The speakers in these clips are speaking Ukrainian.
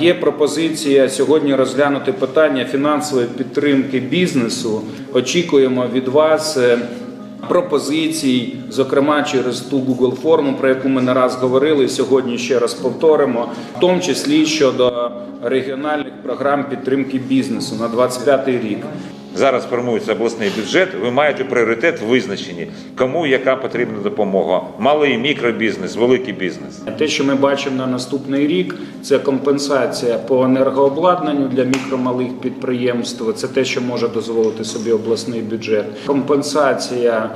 Є пропозиція сьогодні розглянути питання фінансової підтримки бізнесу. Очікуємо від вас е, пропозицій, зокрема через ту Google форму, про яку ми не раз говорили. Сьогодні ще раз повторимо, в тому числі щодо регіональних програм підтримки бізнесу на 25 рік. Зараз формується обласний бюджет. Ви маєте пріоритет визначені, кому яка потрібна допомога. Малий мікробізнес, великий бізнес. Те, що ми бачимо на наступний рік, це компенсація по енергообладнанню для мікромалих підприємств. Це те, що може дозволити собі обласний бюджет. Компенсація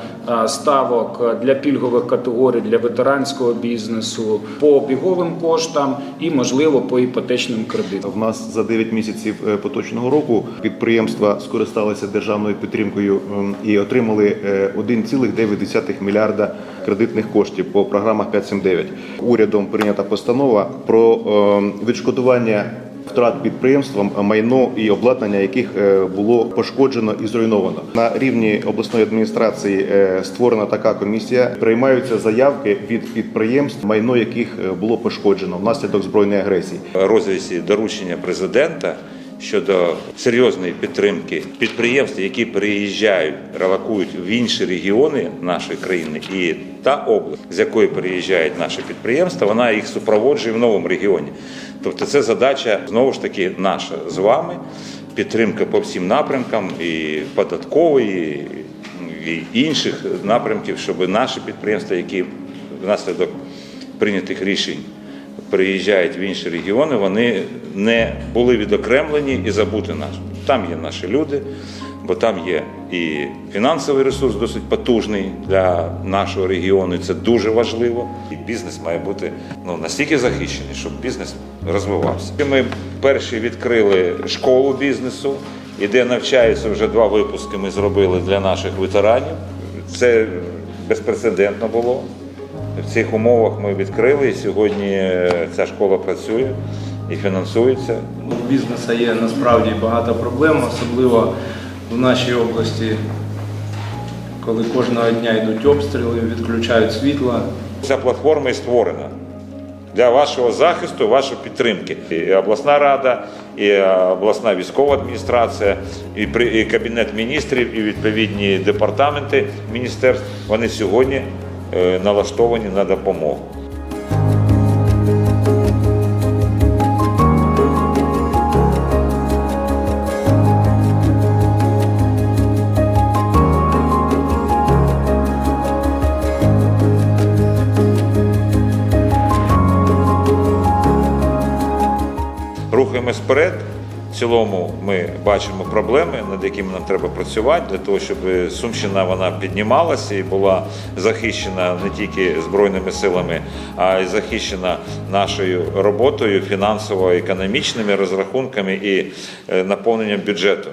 ставок для пільгових категорій для ветеранського бізнесу по обіговим коштам і, можливо, по іпотечним кредитам. В нас за 9 місяців е, поточного року підприємства скористалися державною підтримкою ем, і отримали е, 1,9 мільярда кредитних коштів по програмах 579. Урядом прийнята постанова про ем, відшкодування втрат підприємствам майно і обладнання, яких е, було пошкоджено і зруйновано. На рівні обласної адміністрації е, створена така комісія. Приймаються заявки від підприємств, майно яких е, було пошкоджено внаслідок збройної агресії. Розвісі доручення президента щодо серйозної підтримки підприємств, які переїжджають, релокують в інші регіони нашої країни, і та область, з якої переїжджають наші підприємства, вона їх супроводжує в новому регіоні. Тобто, це задача знову ж таки наша з вами. Підтримка по всім напрямкам, і податкової, і інших напрямків, щоб наші підприємства, які внаслідок прийнятих рішень переїжджають в інші регіони, вони не були відокремлені і забути нас. Там є наші люди, бо там є і фінансовий ресурс досить потужний для нашого регіону. і Це дуже важливо. І бізнес має бути ну настільки захищений, щоб бізнес розвивався. Ми перші відкрили школу бізнесу, і де навчаються вже два випуски. Ми зробили для наших ветеранів. Це безпрецедентно було. В цих умовах ми відкрили і сьогодні е, ця школа працює і фінансується. У бізнесу є насправді багато проблем, особливо в нашій області, коли кожного дня йдуть обстріли, відключають світло. Ця платформа і створена для вашого захисту, вашої підтримки. І обласна рада, і обласна військова адміністрація, і кабінет міністрів, і відповідні департаменти міністерств. Вони сьогодні е, налаштовані на допомогу. Рухаємось вперед. Цілому ми бачимо проблеми, над якими нам треба працювати для того, щоб Сумщина вона піднімалася і була захищена не тільки збройними силами, а й захищена нашою роботою фінансово-економічними розрахунками і е, наповненням бюджету.